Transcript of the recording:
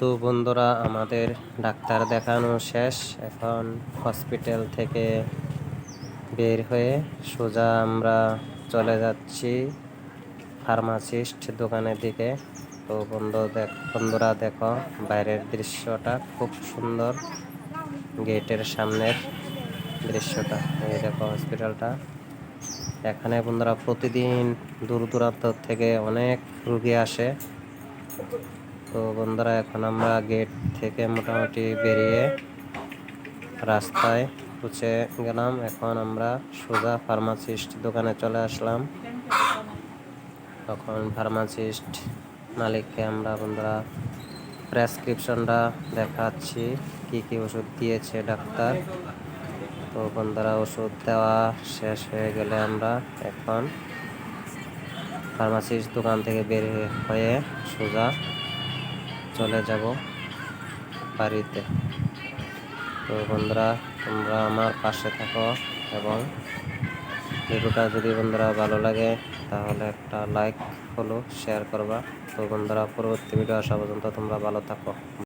তো বন্ধুরা, আমাদের ডাক্তার দেখানো শেষ। এখন হসপিটাল থেকে বের হয়ে সোজা আমরা চলে যাচ্ছি ফার্মাসিস্ট দোকানের দিকে। তো বন্ধু, দেখ, বন্ধুরা, দেখো, বাইরের দৃশ্যটা খুব সুন্দর। গেটের সামনের দৃশ্যটা, এই দেখো হসপিটালটা এখানে বন্ধুরা, প্রতিদিন দূর দূরান্ত থেকে অনেক রুগী আসে। তো বন্ধুরা, এখন আমরা গেট থেকে মোটামুটি বেরিয়ে রাস্তায় পৌঁছে গেলাম। এখন আমরা সোজা ফার্মাসিস্ট দোকানে চলে আসলাম। তখন ফার্মাসিস্ট মালিককে আমরা বন্ধুরা প্রেসক্রিপশনটা দেখাচ্ছি, কি কি ওষুধ দিয়েছে ডাক্তার। তো বন্ধুরা, ওষুধ দেওয়া শেষ হয়ে গেলে আমরা এখন ফার্মাসিস্ট দোকান থেকে বের হয়ে সোজা চলে যাব বাড়িতে। তো বন্ধুরা, তোমরা আমার পাশে থাকো এবং ভিডিওটা যদি বন্ধুরা ভালো লাগে, তাহলে একটা লাইক ফলো শেয়ার করবা। তো বন্ধুরা, পরবর্তী ভিডিও আসা পর্যন্ত তোমরা ভালো থাকো।